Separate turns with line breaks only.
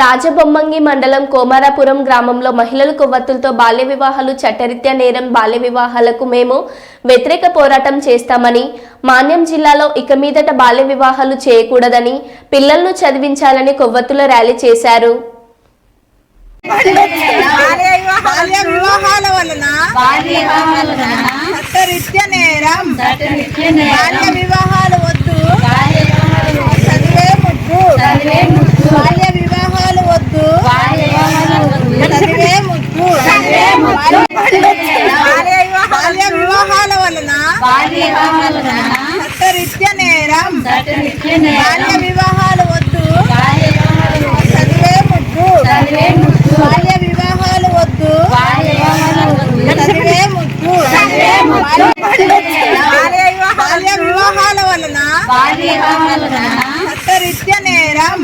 రాజబొమ్మంగి మండలం కోమారాపురం గ్రామంలో మహిళలు కొవ్వొత్తులతో బాల్య వివాహాలు చట్టరీత్యా నేరం బాల్య వివాహాలకు మేము వ్యతిరేక పోరాటం చేస్తామని మాన్యం జిల్లాలో ఇక మీదట బాల్య వివాహాలు చేయకూడదని పిల్లలను చదివించాలని కొవ్వత్తుల ర్యాలీ చేశారు.
బాల్య వివాహాల వలన నేరం. బాల్య వివాహాలు వద్దు. చదివే ముద్దు. బాల్య వివాహాలు వద్దు. చదివే ముద్దు. బాల్య వివా- బాల్య వివాహాల వలన చట్టరీత్య నేరం. బాల్య వివాహాలు వద్దు. చదివే ముద్దు. బాల్య వివాహాలు వద్దు చదివే ముద్దు బాల్య వివాహాల వలన చట్టరీత్య నేరం.